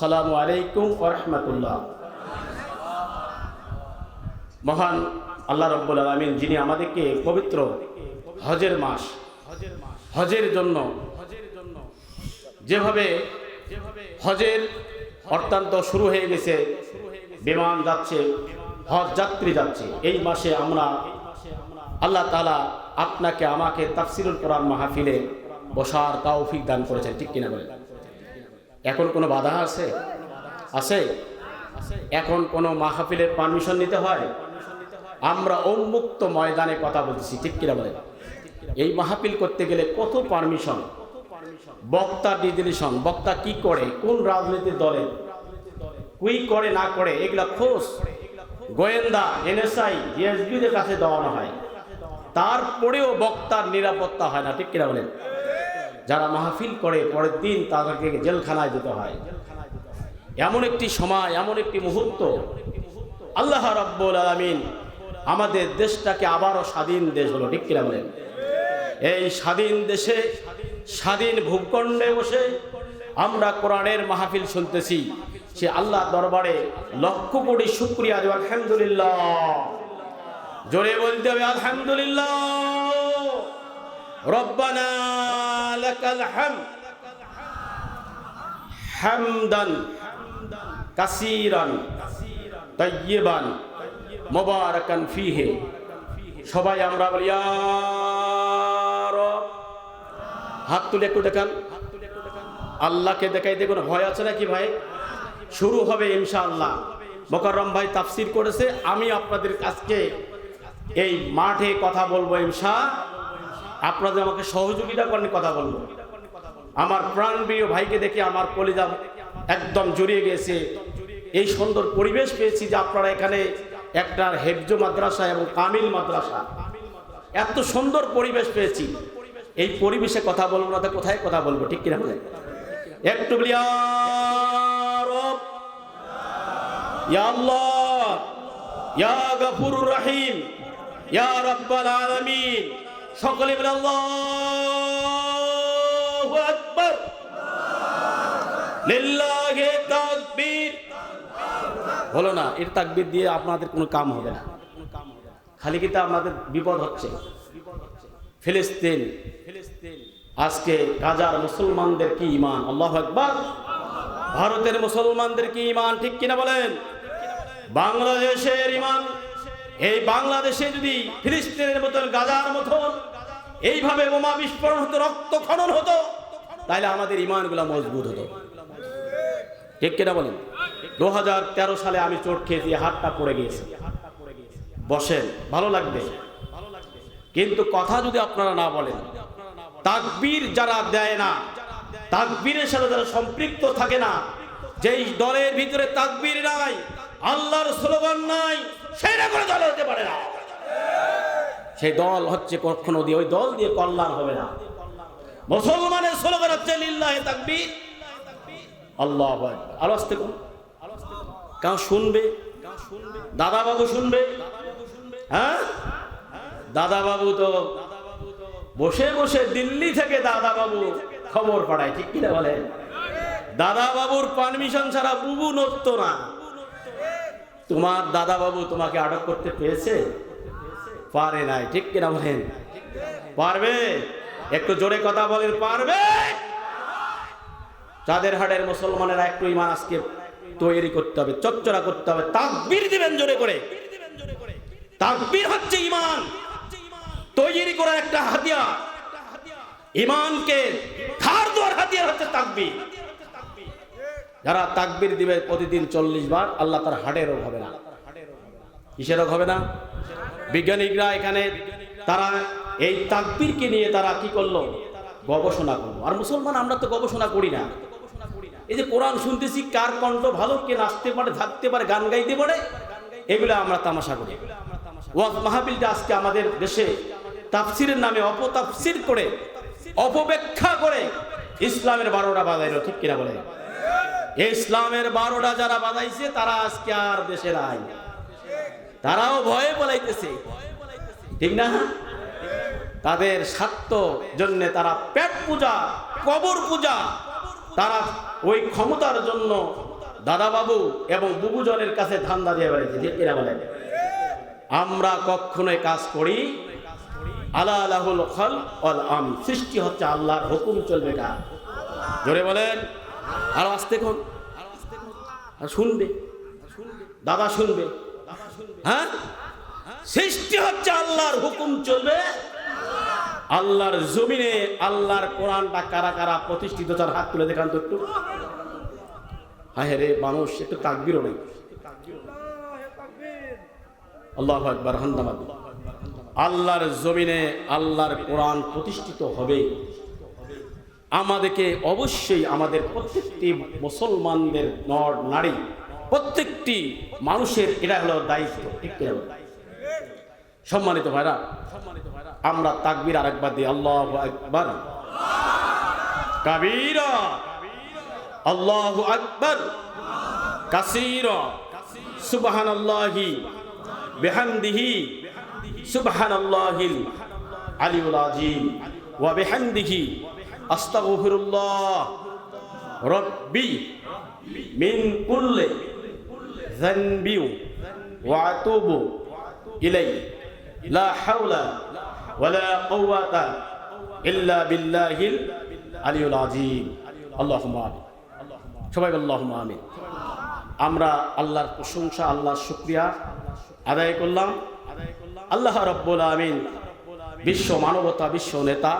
আসসালামু আলাইকুম ওরহমতুল্লাহ মহান আল্লাহ রব্বুল আলমিন, যিনি আমাদেরকে পবিত্র হজের মাস, হজের জন্য যেভাবে হজের অত্যন্ত শুরু হয়ে গেছে, বিমান যাচ্ছে, হজ যাত্রী যাচ্ছে, এই মাসে আমরা আল্লাহ তালা আপনাকে, আমাকে তাফসিরুল কোরআন মাহফিলে বসার তৌফিক দান করেছেন, ঠিক কিনা বলেন? এখন কোনো বাধা আছে? আছে? এখন কোনো মাহফিলের পারমিশন নিতে হয়? আমরা উন্মুক্ত ময়দানে কথা বলতেছি, ঠিক কিনা বলেন? এই মাহফিল করতে গেলে কত পারমিশন বক্তা ডিজিনেশন বক্তা কি করে, কোন রাজনৈতিক দলে কুই করে, না করে, এগুলা খোঁজ। গোয়েন্দা, এনএসআই, ডিএসবিদের কাছে দেওয়ানো হয়। তারপরেও বক্তার নিরাপত্তা হয় না, ঠিক কিনা বলেন? যারা মাহফিল করে, পরের দিন তাদেরকে জেলখানায় যেতে হয়। এমন একটি সময়, এমন একটি মুহূর্ত। আল্লাহ রব্বুল আলমিন আমাদের দেশটাকে আবারও স্বাধীন দেশ হলো ঠিক কিনা বলেন? এই স্বাধীন দেশে স্বাধীন ভূখণ্ডে বসে আমরা কোরআনের মাহফিল শুনতেছি। সে আল্লাহ দরবারে লক্ষ কোটি শুক্রিয়া দেব আলহামদুলিল্লাহ। জোরে বলতে হবে, আলহামদুলিল্লাহ। রব্বানা লাকাল হামদ হামদান, কাসিরান তাইয়িবান মুবারাকান ফিহে। সবাই আমরা বলি, ইয়া রব। হাত তুলে একটু দেখান। আল্লাহকে দেখাই দেখুন, ভয় আছে নাকি ভাই? শুরু হবে ইনশাআল্লাহ। মোকাররম ভাই তাফসির করেছে, আমি আপনাদের আজকে এই মাঠে কথা বলব ইনশা আপনাদের আমাকে সহযোগিতা করেন, কথা বলব। আমার প্রাণ প্রাণপ্রিয় ভাইকে দেখে আমার কলিজা একদম জড়িয়ে গেছে। এই সুন্দর পরিবেশ পেয়েছি যে আপনারা এখানে একটা হেফজ মাদ্রাসা এবং কামিল মাদ্রাসা। এত সুন্দর পরিবেশ পেয়েছি। এই পরিবেশে কথা বলব না কোথায় কথা বলব, ঠিক কিনা বলে একটু "ইয়া রহিম, ইয়া রব্বাল আলামিন। সকলে বলে, আল্লাহু আকবার। লিল্লাহি তাকবীর। হলো না, এর তাকবীর দিয়ে আপনাদের কোনো কাম হবে না। খালি কিন্তু আপনাদের বিপদ হচ্ছে? ফিলিস্তিন, আজকে গাজার মুসলমানদের কি ইমান আল্লাহ একবার ভারতের মুসলমানদের কি ইমান ঠিক কিনা বলেন? বাংলাদেশের ইমান এই বাংলাদেশে যদি ফিলিস্তিনের মতন গাজার মতন এইভাবে বোমা বিস্ফোরণ হতো, রক্ত খনন হতো তাহলে আমাদের ইমানগুলো মজবুত হতো। ঠিক কিনা বলেন? দু হাজার তেরো সালে আমি চোট খেয়েছি, হাতটা পড়ে গিয়েছে। বসেন, ভালো লাগবে। কিন্তু কথা যদি আপনারা না বলেন, তাকবীর যারা দেয় না, তাকবীরের সাথে যারা সম্পৃক্ত থাকে না, যেই দলের ভিতরে তাকবীর নাই আল্লাহর স্লোগান নাই, সেটা করে দল হতে পারে না। সেই দল হচ্ছে কখনো দিয়ে, ওই দল দিয়ে কল্যাণ হবে না। মুসলমানের স্লোগান হচ্ছে লিল্লাহ তাকবীর। আল্লাহ। আরও আসতে কাউ শুনবে? দাদা বাবু শুনবে? হ্যাঁ? দাদা বাবু তো বসে বসে দিল্লি থেকে দাদা বাবু খবর পাঠায়, ঠিক কিনা বলে দাদা বাবুর পারমিশন ছাড়া বুবু নড়ত না। তোমার দাদা বাবু তোমাকে আটক করতে পেরেছে? পারে নাই, ঠিক কিনা বলেন? পারবে? একটু জোরে কথা বলেন, পারবে? চাঁদের হাটের মুসলমানেরা একটু ইমান আজকে তৈরি করতে হবে, চচ্চড়া করতে হবে, তাকবীর দিবেন জোরে করে। তাকবীর হচ্ছে ইমান তৈরি করার একটা হাতিয়ার। ইমানকে ধার দেওয়ার হাতিয়ার হচ্ছে তাকবীর। যারা তাকবির দিবে প্রতিদিন চল্লিশ বার, আল্লাহ তার হাটের রোগ হবে না। কিসের রোগ হবে না? বিজ্ঞানিকরা এখানে তারা এই তাকবীরকে নিয়ে তারা কি করল? গবেষণা করল। আর মুসলমান আমরা তো গবেষণা করি না। এই যে কোরআন শুনতেছি, কার কণ্ঠ ভালো, কে নাচতে পারে থাকতে পারে, গান গাইতে পারে, এগুলো আমরা তামাশা করি। ওয়াজ মাহফিলটা আজকে আমাদের দেশে তাফসিরের নামে অপতাফসির করে, অপব্যাখ্যা করে ইসলামের বারোটা বাজাইল, ঠিক কিনা বলে ইসলামের বারোটা যারা বাজাইছে, তারা আজকে আর দেশে নাই। তারাও ভয়ে বলাইতেছে ঠিক না? তাদের স্বার্থ জন্য তারা পেট পূজা, কবর পূজা, তারা ওই ক্ষমতার জন্য দাদা বাবু এবং বুবুজনের কাছে ধান্দা দিয়ে ঠিক কিনা বলেন? আমরা কখনোই কাজ করি আলা আলাহুল খল অল আম। সৃষ্টি হচ্ছে আল্লাহর হুকুম চলবে কার? জোরে বলেন। আর আসতে কোন আর শুনবে। দাদা শুনবে। হ্যাঁ? সৃষ্টি হচ্ছে আল্লাহর হুকুম চলবে। আল্লাহর জমিনে আল্লাহর কোরআনটা কারা কারা প্রতিষ্ঠিত তার হাত তুলে দেখান তো একটু। হ্যাঁ রে, মানুষ একটু তাকবিরও নেই। আল্লাহ একবার হান্দামাদ আল্লাহর জমিনে আল্লাহর কোরআন প্রতিষ্ঠিত হবে আমাদেরকে অবশ্যই আমাদের প্রত্যেকটি মুসলমানদের নর, নারী, প্রত্যেকটি মানুষের এটা হলো দায়িত্ব কিনা বলেন? সম্মানিত ভাইরা, আমরা তাকবির আরেকবার দিই, আল্লাহ আকবার। কাবীরা। আল্লাহ আকবার। কাসীরা। সুবহানাল্লাহি বিহামদিহি। সুবহানাল্লাহিল আলিউল আযীম ওয়া বিহামদিহি আস্তাগফিরুল্লাহ। রব্বি মিন কুল্লি লা হাওলা ওয়ালা কুওয়াতা ইল্লা বিল্লাহিল আলিউল আযীম। আল্লাহুম্মা সবাই আল্লাহুম্মা আমিন। আমরা আল্লাহর প্রশংসা, আল্লাহর শুক্রিয়া আদায় করলাম। আল্লাহ রব্বুল আমিন বিশ্ব মানবতা, বিশ্ব নেতা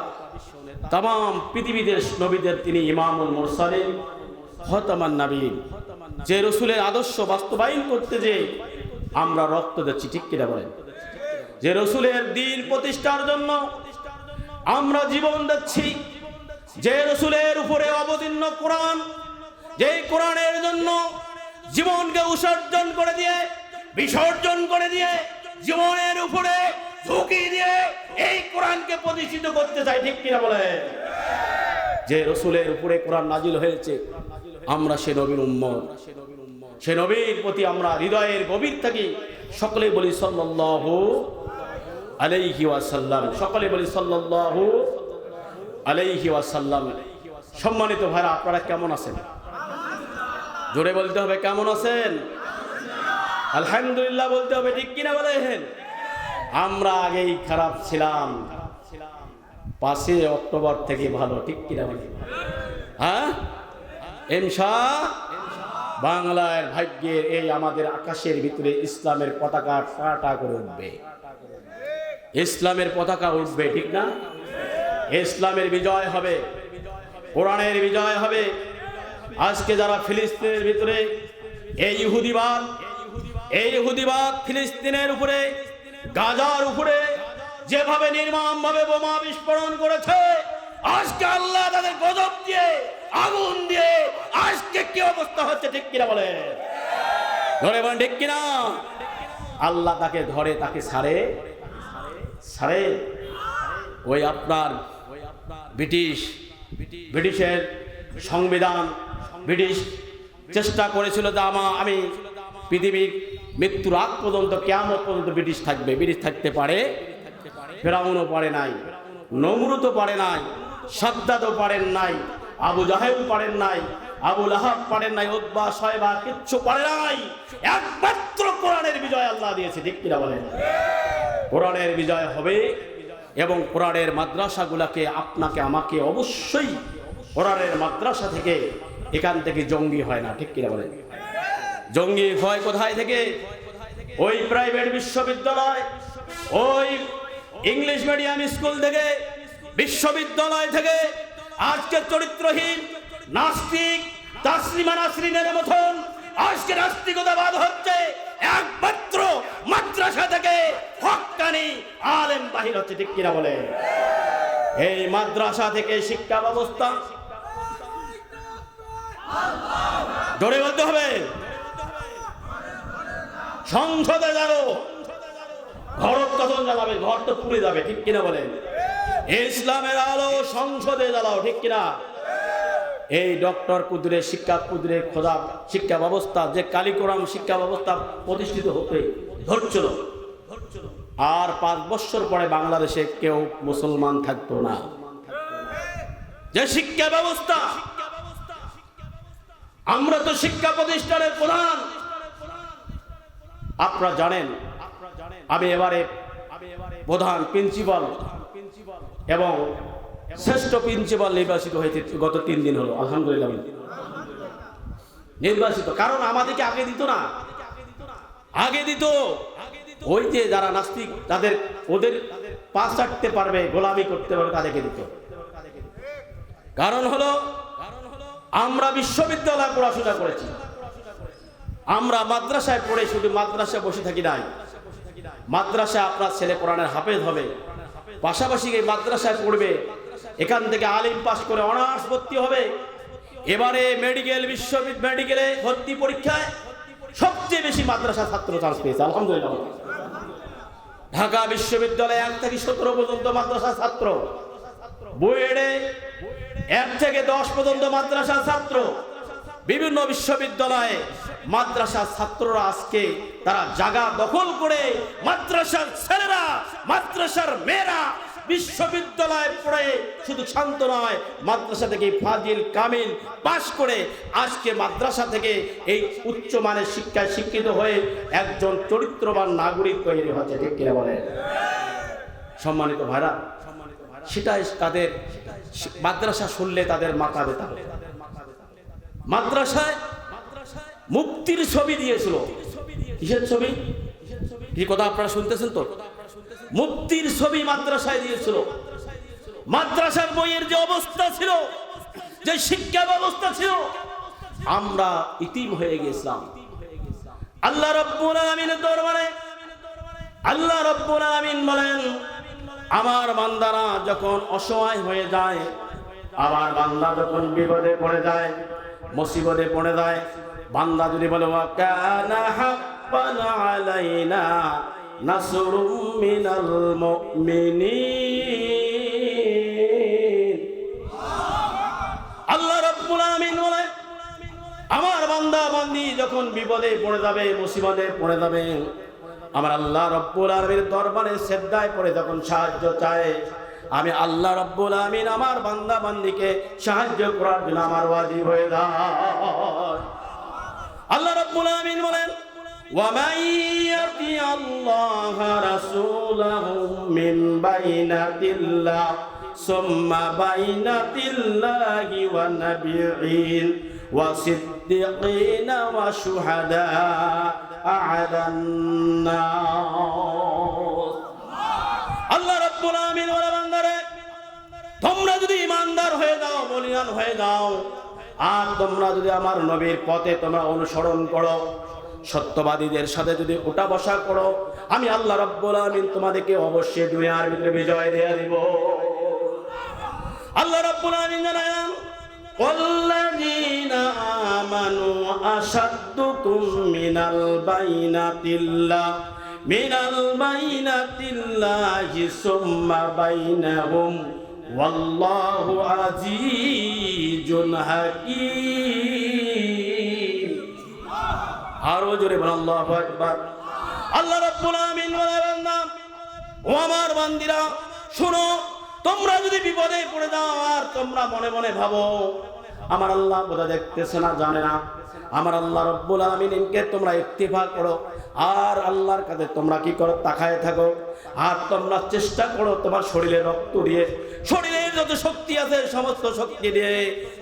তাম পৃথিবীদের নবীদের তিনি ইমামুল মুরসালিন হতমান নবীন যে রসুলের আদর্শ বাস্তবায়ন করতে যে আমরা রক্ত দিচ্ছি, ঠিক কিনা বলেন? যে রসুলের দিন প্রতিষ্ঠার জন্য আমরা জীবন দিচ্ছি, যে রসুলের উপরে অবতীর্ণ কোরআন যে কোরআনের জন্য জীবনকে উৎসর্জন করে দিয়ে, বিসর্জন করে দিয়ে জীবনের উপরে ঝুঁকি দিয়ে এই কোরআনকে প্রতিষ্ঠিত করতে চাই ঠিক কিনা বলে যে রসুলের উপরে কোরআন নাজিল হয়েছে, আমরা সে নবীর উম্মত। সে নবীর প্রতি আমরা হৃদয়ের গভীর থাকি। সকলে বলি সাল্লাল্লাহু আলাইহি ওয়াসাল্লাম। সকলে বলি সাল্লাল্লাহু আলাইহি ওয়াসাল্লাম। সম্মানিত ভাইরা, আপনারা কেমন আছেন? জোরে বলতে হবে, কেমন আছেন? আলহামদুলিল্লাহ বলতে হবে, ঠিক কিনা বলেন? আমরা আগেই খারাপ ছিলাম। পাঁচে অক্টোবর থেকে ভালো, ঠিক কিনা হ্যাঁ? এমসা বাংলার ভাগ্যের এই আমাদের আকাশের ভিতরে ইসলামের পতাকা টাটা করে উঠবে। ইসলামের পতাকা উঠবে, ঠিক না? ইসলামের বিজয় হবে, কোরআনের বিজয় হবে। আজকে যারা ফিলিস্তিনের ভিতরে, এই ইহুদিবাদ এই ইহুদিবাদ ফিলিস্তিনের উপরে গাজার উপরে যেভাবে নির্মম ভাবে বোমা বিস্ফোরণ করেছে, আজকে আল্লাহ তাদের গজব দিয়ে, আগুন দিয়ে, আজকে কি অবস্থা হচ্ছে ঠিক কিনা বলে? ধরে বলেন ঠিক কিনা? আল্লাহ তাকে ধরে, তাকে ছাড়ে ছাড়ে ওই আপনার ব্রিটিশ, ব্রিটিশের সংবিধান, ব্রিটিশ চেষ্টা করেছিল যে আমা আমি পৃথিবীর মৃত্যুর আগ পর্যন্ত কেমন পর্যন্ত ব্রিটিশ থাকবে। ব্রিটিশ থাকতে পারে, ফেরাউনও পারে নাই নমরুতও পারে নাই, সাদ্দাদও পারেন নাই, আবু জাহেব পারেন নাই, আবু লাহাব পারেন নাই উদ্বা শয়বা কিচ্ছু পারে নাই। একমাত্র কোরআনের বিজয় আল্লাহ দিয়েছে, ঠিক কিনা বলেন? কোরআনের বিজয় হবে এবং কোরআনের মাদ্রাসাগুলাকে আপনাকে, আমাকে অবশ্যই কোরআনের মাদ্রাসা থেকে এখান থেকে জঙ্গি হয় না, ঠিক কিনা বলেন? জঙ্গি হয় কোথায় থেকে? ওই প্রাইভেট বিশ্ববিদ্যালয়, ওই ইংলিশ মিডিয়াম স্কুল থেকে, বিশ্ববিদ্যালয় থেকে আজকে চরিত্রহীন, নাস্তিক, তাসলিমা নাসরিনের মতন আজকে নাস্তিকতাবাদ হচ্ছে একমাত্র মাদ্রাসা থেকে হকানি আলেম বাহির হচ্ছে, ঠিক কিনা বলে? এই মাদ্রাসা থেকে শিক্ষা ব্যবস্থা। ধরে বলতে হবে। সংসদে যাব। ঘর কখন জ্বালাবে? ঘর তো পুড়ে যাবে, ঠিক কিনা বলেন? ইসলামের আলো সংসদে জ্বালাও, ঠিক কিনা? এই ডক্টর কুদরে শিক্ষা কুদরে খোদা শিক্ষা ব্যবস্থা, যে কালিকোরাম শিক্ষা ব্যবস্থা প্রতিষ্ঠিত হতে ধরছিল আর পাঁচ বছর পরে বাংলাদেশে কেউ মুসলমান থাকতো না। যে শিক্ষা ব্যবস্থা, আমরা তো শিক্ষা প্রতিষ্ঠানের প্রধান। আপনারা জানেন, আমি এবারে প্রধান প্রিন্সিপাল এবং শ্রেষ্ঠ প্রিন্সিপাল নির্বাচিত হয়েছে গত তিন দিন হলো, আলহামদুলিল্লাহ। নির্বাচিত, কারণ আমাদেরকে আগে দিত না। আগে দিত। ওই যে যারা নাস্তিক, তাদের, ওদের পাশ চাটতে পারবে, গোলামি করতে পারবে, তাদেরকে দিত। কারণ হলো, আমরা বিশ্ববিদ্যালয় পড়াশোনা করেছি। আমরা মাদ্রাসায় পড়ে শুধু মাদ্রাসায় বসে থাকি নাই। মাদ্রাসায় আপনার ছেলে কোরআনের হাফেজ হবে। পাশাপাশি এই মাদ্রাসায় পড়বে। এখান থেকে আলিম পাস করে অনার্স ভর্তি হবে। এবারে মেডিকেল বিশ্ববিদ্যালয় মেডিকেলে ভর্তি পরীক্ষায় সবচেয়ে বেশি মাদ্রাসা ছাত্র চান্স পেয়েছে, আলহামদুলিল্লাহ। ঢাকা বিশ্ববিদ্যালয়ে এক থেকে সতেরো পর্যন্ত মাদ্রাসা ছাত্র। বুয়েটে এক থেকে দশ পর্যন্ত মাদ্রাসা ছাত্র। বিভিন্ন বিশ্ববিদ্যালয়ে মাদ্রাসা ছাত্ররা আজকে তারা জায়গা দখল করে মাদ্রাসার ছেলেরা, মাদ্রাসার মেয়েরা বিশ্ববিদ্যালয়ে পড়ে শুধু শান্ত নয়, মাদ্রাসা থেকে ফাজিল কামিল পাশ করে আজকে মাদ্রাসা থেকে এই উচ্চমানের শিক্ষায় শিক্ষিত হয়ে একজন চরিত্রবান নাগরিক তৈরি হচ্ছে, ঠিক কিনা বলেন সম্মানিত ভাইরা, সেটাই তাদের মাদ্রাসা শুনলে তাদের মাথা ব্যথা। মাদ্রাসায় মুক্তির ছবি দিয়েছিল। কিসের ছবি? কি কথা আপনারা শুনতেছেন তো? মুক্তির ছবি মাদ্রাসায় দিয়েছিল। মাদ্রাসার বইয়ের যে অবস্থা ছিল, যে শিক্ষা ব্যবস্থা ছিল, আমরা ইতিম হয়ে গেছিলাম। আল্লাহ রব্বুল আলামিনের দরবারে, আল্লাহ রব্বুল আলামিন বলেন, আমার বান্দারা যখন অসহায় হয়ে যায়, আমার বান্দা যখন বিপদে পড়ে যায় মুসিবতে পড়ে যায়। বান্দা যদি বলে আল্লাহ বলে, আমার বান্দা বান্দি যখন বিপদে পড়ে যাবে, মুসিবতে পড়ে যাবে, আমার আল্লাহ রব্বুল আলমীর দরবারে শ্রদ্ধায় পড়ে যখন সাহায্য চায় আমি আল্লাহ রব্বুল আমিন আমার বান্দা বান্দিকে সাহায্য করার জন্য আমার ওয়াজিব হয়ে যায় আল্লাহ রব্বুল আমিন বলেন ومن يطع الله رسوله من بينة الله ثم بينة الله والنبيين وصديقين وشهداء على النار বলিয়ান হয়ে যাও আর তোমরা যদি আমার নবীর পথে তোমরা অনুসরণ করো সত্যবাদীদের সাথে যদি ওটা বসা করো আমি আল্লাহ রব্বুল আমিন তোমাদেরকে অবশ্যই দুনিয়ার ভিতরে বিজয় দেয়া দিব আল্লাহ রব্বুল আমিন জানান والذين آمنوا أشدكم من البينة الله من البينة الله ثم بينهم ওয়াল্লাহু আজিজুন হাকিম। আরও জোরে বলেন, আল্লাহু আকবার। আল্লাহ রাব্বুল আমিন বলেন নাম ও আমার বান্দিরা, শোনো, তোমরা যদি বিপদে পড়ে যাও আর তোমরা মনে মনে ভাবো আমার আল্লাহ বোধা দেখতেছে না, জানে না। আমার আল্লাহ রব্বুল আলমিনকে তোমরা ইত্তিফা করো। আর আল্লাহর কাছে তোমরা কি করো? তাকায় থাকো। আর তোমরা চেষ্টা করো তোমার শরীরে রক্ত দিয়ে। শরীরে যত শক্তি আছে, সমস্ত শক্তি দিয়ে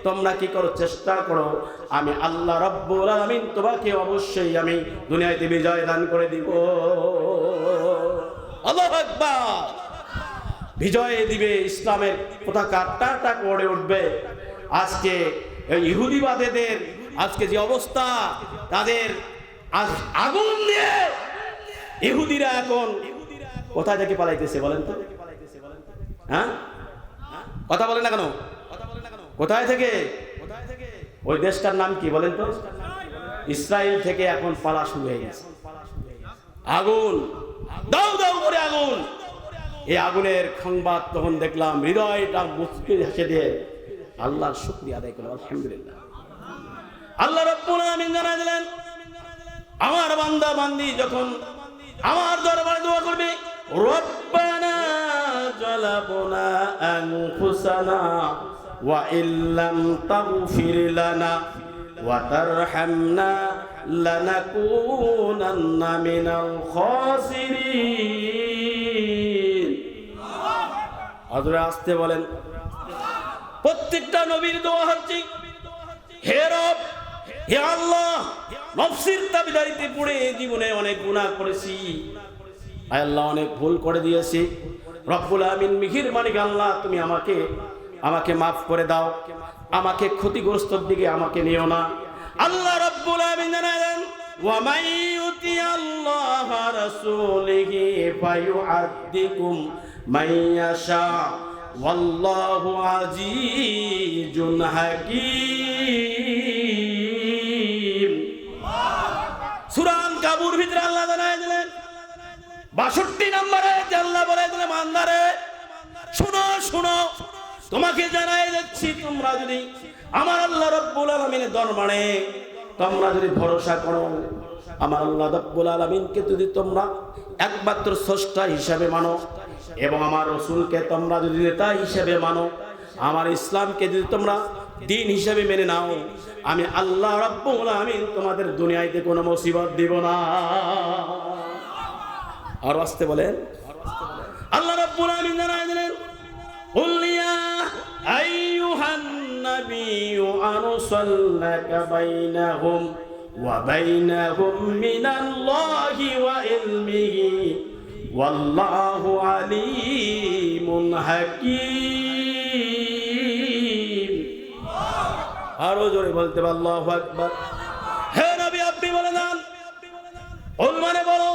তোমরা কি করো? চেষ্টা করো। আমি আল্লাহ রব্বুল আলমিন তোমাকে অবশ্যই আমি দুনিয়াতে বিজয় দান করে দিব। আল্লাহ বিজয় দিবে, ইসলামের পতাকা টাটা করে উঠবে। আজকে ইহুদিবাদেদের, আজকে যে অবস্থা, তাদের আগুন দিয়ে ইহুদিরা এখন কোথায় থেকে পালাইতেছে বলেন তো? হ্যাঁ? কথা বলেন না কেন? কোথায় থেকে? ওই দেশটার নাম কি বলেন তো? ইসরায়েল থেকে এখন পালা শুরু হয়ে গেছে। আগুন! দাও দাও করে আগুন! এই আগুনের সংবাদ তখন দেখলাম, হৃদয়টা মুচকে হেসে দিয়ে আল্লাহর শুক্রিয়া আদায় করলাম আলহামদুলিল্লাহ আল্লাহ রব্বুল আমিন জানা দিলেন আমার বান্দা বান্দি যখন আমার দরবারে দোয়া করবে রব্বানা জালাবনা আনফুসানা ওয়া ইল্লাম তাগফির লানা وترحمنا لنكونن من الخاسرين হযরত আসতে বলেন প্রত্যেকটা নবীর দোয়া হচ্ছে হে রব হে আল্লাহ নফসির দাবিদারিতে পড়ে জীবনে অনেক গুনাহ করেছি আয় আল্লাহ অনেক ভুল করে দিয়েছি রব্বুল আমিন মিহির মানিক আল্লাহ তুমি আমাকে আমাকে মাফ করে দাও আমাকে ক্ষতিগ্রস্তর দিকে আমাকে নিও না আল্লাহ রব্বুল আমিন জানালেন ومن يطع الله رسوله فيعذبكم من يشاء ওয়াল্লাহু আজিজুন হাকিম। সুরান কাবুর ভিতরে আল্লাহ জানায় দিলেন, বাষট্টি নম্বরে আল্লাহ বলে দিলে মান্দারে শুনো শুনো, তোমাকে জানাই যাচ্ছি তোমরা যদি আমার আল্লাহ রব্বুল আলমিনের দরবারে, তোমরা যদি ভরসা করো, আমার আল্লাহ রব্বুল আলমিনকে যদি তোমরা একমাত্র স্রষ্টা হিসাবে মানো আচ্ছা। এবং আমার রসুলকে তোমরা যদি নেতা হিসেবে মানো, আমার ইসলামকে যদি তোমরা দিন হিসেবে মেনে নাও, আমি আল্লাহ রব্বুল আমি তোমাদের দুনিয়াতে কোনো মুসিবত দিব না। আর আসতে বলেন। আল্লাহ রব্বুল আমিন জানায় দিলেন উল্লিয়া আইয়ুহান নাবিয়্যু আরসালনাকা বাইনাহুম ওয়া বাইনাহুম মিনাল্লাহি ওয়া ইলমিহি ওয়াল্লাহু আলিমুন হাকিম। আরও জোরে বলতে আল্লাহু আকবার। হে নবী, আপনি বলে দেন উলমানে বলো,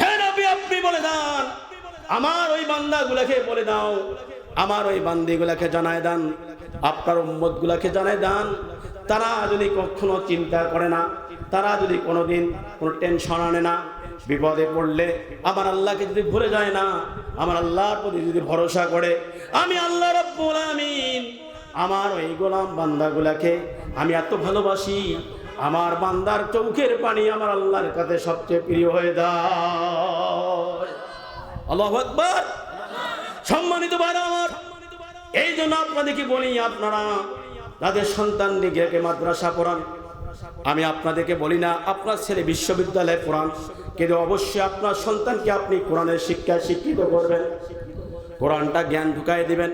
হে নবী, আপনি বলে দেন আমার ওই বান্দাগুলোকে বলে দাও। আমার ওই বান্দিগুলোকে জানায় দেন। আপনার উম্মতগুলোকে জানায় দেন। তারা যদি কখনো চিন্তা করে না, তারা যদি কোনোদিন কোনো টেনশন আনে না বিপদে পড়লে আমার আল্লাহকে যদি ভুলে যায় না, আমার আল্লাহর প্রতি যদি ভরসা করে, আমি আল্লাহ রব্বুল আমিন, আমার ওই গোলাম বান্দাগুলাকে আমি এত ভালোবাসি, আমার বান্দার চৌখের পানি আমার আল্লাহর কাছে সবচেয়ে প্রিয় হয়ে আকবার। সম্মানিত আমার, এই জন্য আপনাদেরকে বলি, আপনারা তাদের সন্তান দিকে মাদ্রাসা পড়ান, আমি আপনাদেরকে বলি না, আপনার ছেলে বিশ্ববিদ্যালয়ে পড়ান কিন্তু অবশ্যই আপনার সন্তানকে আপনি কোরআনের শিক্ষায় শিক্ষিত করবেন। কোরআনটা জ্ঞান ঢুকাই দিবেন।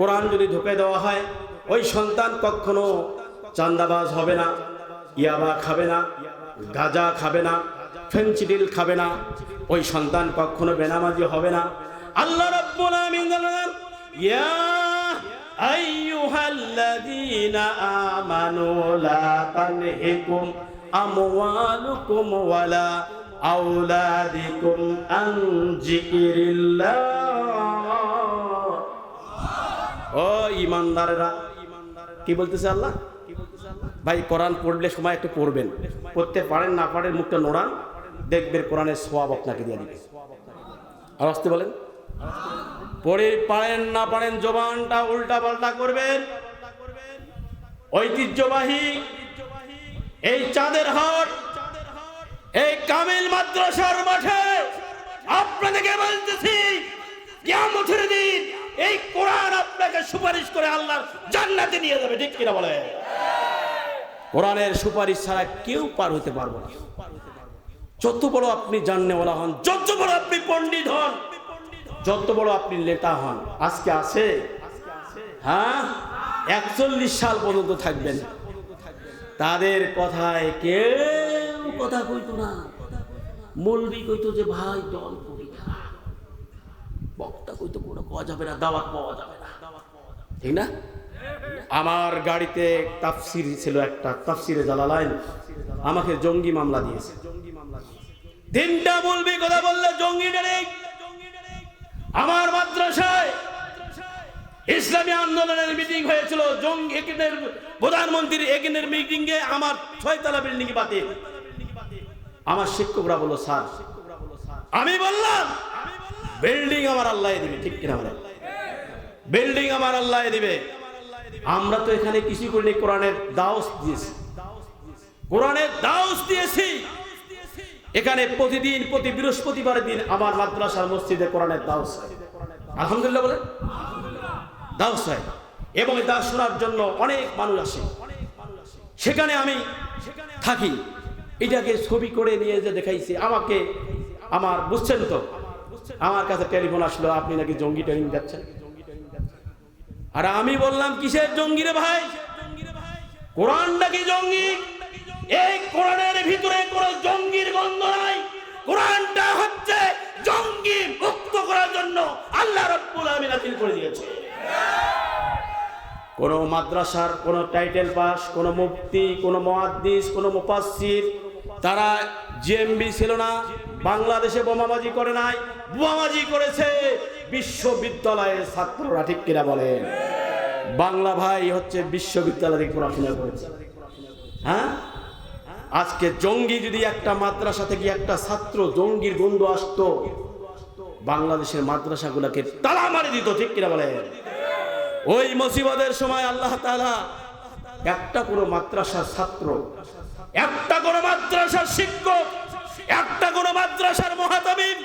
কোরআন যদি ঢুকে দেওয়া হয়, ওই সন্তান কখনো চান্দাবাজ হবে না, ইয়াবা খাবে না, গাজা খাবে না ফেন্সিডিল খাবে না, ওই সন্তান কখনো বেনামাজি হবে না। আল্লাহ রাব্বুল আমিন জানালেন ইয়া আইয়ুহাল্লাযীনা আমানু লা তানহিকুম আমওয়ালুকুম ওয়ালা আওলাদিকুম আন ও ইমানদারেরা, কি বলতেছে আল্লাহ? ভাই, কোরআন পড়লে সময় একটু পড়বেন। পড়তে পারেন, না পারেন, মুখটা নোড়ান। দেখবেন কোরআনের সোয়াব আপনাকে দিয়ে দিবে। আর আসতে বলেন। পড়ে পারেন, না পারেন, জবানটা উল্টা পাল্টা করবেন। ঐতিহ্যবাহী, এই চাঁদের হাট এই কামিল মাদ্রাসার মাঠে আপনাদেরকে বলতেছি, কিয়ামতের দিন এই কোরআন আপনাকে সুপারিশ করে আল্লাহ জান্নাতে নিয়ে যাবে, ঠিক কিনা বলে কোরআনের সুপারিশ ছাড়া কেউ পার হতে পারব না। যত বড় আপনি জাননেওয়ালা হন, যত বড় আপনি পণ্ডিত হন, যত বড় আপনি নেতা হন, আজকে আছে হ্যাঁ? একচল্লিশ সাল পর্যন্ত থাকবেন। তাদের কথায় কেউ কথা কইতো না। মৌলবি কইতো যে, ভাই, দল করি না। বক্তা কইতো, কোনো পাওয়া যাবে না, দাওয়াত পাওয়া যাবে না। ঠিক না? আমার গাড়িতে তাফসির ছিল একটা, তাফসিরে জালালাইন। আমাকে জঙ্গি মামলা দিয়েছে। তিনটা বলবি কথা বললে জঙ্গি ডাইরেক্ট আমার মাদ্রাসায় ইসলামী আন্দোলনের মিটিং হয়েছিল। জঙ্গি একিনের প্রধানমন্ত্রীর একিনের মিটিং এ আমার ছয়তলা বিল্ডিং বাতিল। আমার শিক্ষকরা বলল, স্যার, আমি বললাম, বিল্ডিং আমার আল্লাহ দিবে। ঠিক কিনা বলেন? বিল্ডিং আমার আল্লাহ দিবে। আমরা তো এখানে কিছু করিনি, কোরআনের দাওস দিয়েছি। কোরআনের দাওস দিয়েছি। এখানে প্রতিদিন, প্রতি বৃহস্পতিবার দিন আমার মাদ্রাসার মসজিদে কোরআনের দাওস আলহামদুলিল্লাহ বলেন। দাওস হয়। এবং দাওস শোনার জন্য অনেক মানুষ আসে। সেখানে আমি থাকি। এটাকে ছবি করে নিয়ে যে দেখাইছে, আমাকে, আমার, বুঝছেন তো? আমার কাছে টেলিফোন আসলো, আপনি নাকি জঙ্গি ট্রেনিং যাচ্ছেন? আর আমি বললাম, কিসের জঙ্গি রে ভাই? কোরআনটা নাকি জঙ্গি? এই কোরআনের ভিতরে কোন জঙ্গির গন্ধ নাই। কোরআনটা হচ্ছে জঙ্গি মুক্ত করার জন্য আল্লাহ রব্বুল আলামিন নাযিল করে দিয়েছে। কোন মাদ্রাসার কোন টাইটেল পাস কোন মুফতি, কোন মুহাদ্দিস, কোন মুফাসসির তারা জিএমবি ছিল না, বাংলাদেশে বোমাবাজি করে নাই, বোমাবাজি করেছে বিশ্ববিদ্যালয়ের ছাত্ররা, ঠিক কিনা বলেন? বাংলা ভাই হচ্ছে বিশ্ববিদ্যালয় থেকে পড়াশোনা করেছে। হ্যাঁ? আজকে জঙ্গি যদি একটা মাদ্রাসা থেকে একটা ছাত্র জঙ্গির গন্ধ আসতো, বাংলাদেশের মাদ্রাসাগুলোকে তালা মারি দিত, ঠিক কিনা বলেন? ওই মুসিবতের সময় আল্লাহ তাআলা একটা কোনো মাদ্রাসার ছাত্র, একটা কোনো মাদ্রাসার শিক্ষক, একটা কোনো মাদ্রাসার মহাতামিম,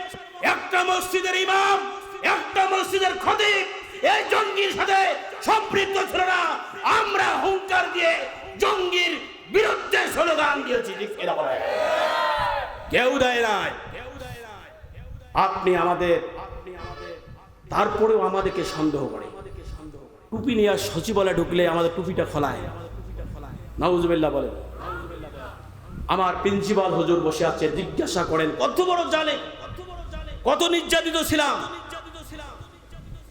একটা মসজিদের ইমাম, একটা মসজিদের খতিব, এই জঙ্গির সাথে সম্পৃক্ত ছিল না আমরা হুঙ্কার দিয়ে জঙ্গির বিরুদ্ধে স্লোগান দিয়েছি? কেউ দেয় নাই। আপনি আমাদের, তারপরেও আমাদেরকে সন্দেহ করে। টুপি নিয়ে সচিবালয় ঢুকলে আমাদের টুপিটা খোলায়। নাউজুবিল্লাহ বলেন। আমার প্রিন্সিপাল হুজুর বসে আছে, জিজ্ঞাসা করেন, কত বড় জানে কত নির্যাতিত ছিলাম।